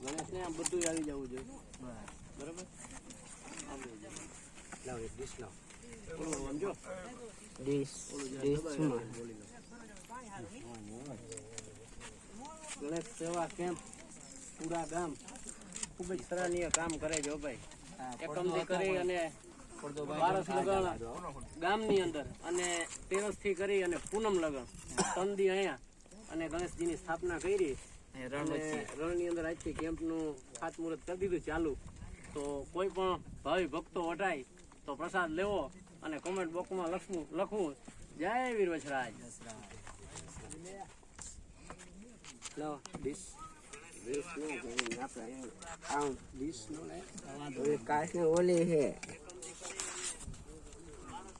ગણેશ ને આમ બધું આવી જવું જોઈએ એક ડીશ ગણેશ સેવા કેમ્પ પૂરા ગામ ખૂબ જ સરાહનીય કામ કરે છે ભાઈ એકમથી કરી અને બારસ લગન ગામની અંદર અને તેરસથી કરી અને પૂનમ લગન. ત્રણ અહીંયા અને ગણેશજીની સ્થાપના કરી અને રણની અંદર આજથી કેમ્પનું ખાતમુહૂર્ત કરી દીધું ચાલુ. તો કોઈ પણ ભાવિ ભક્તો વટાય તો પ્રસાદ લેવો અને કોમેન્ટ બોક્સમાં લખવું લખવું. જય વીર વછરાજ લાવો ડીશ. ડીશ નો આપણે આમ ડીશ નો લે કાશ ઓલી છે.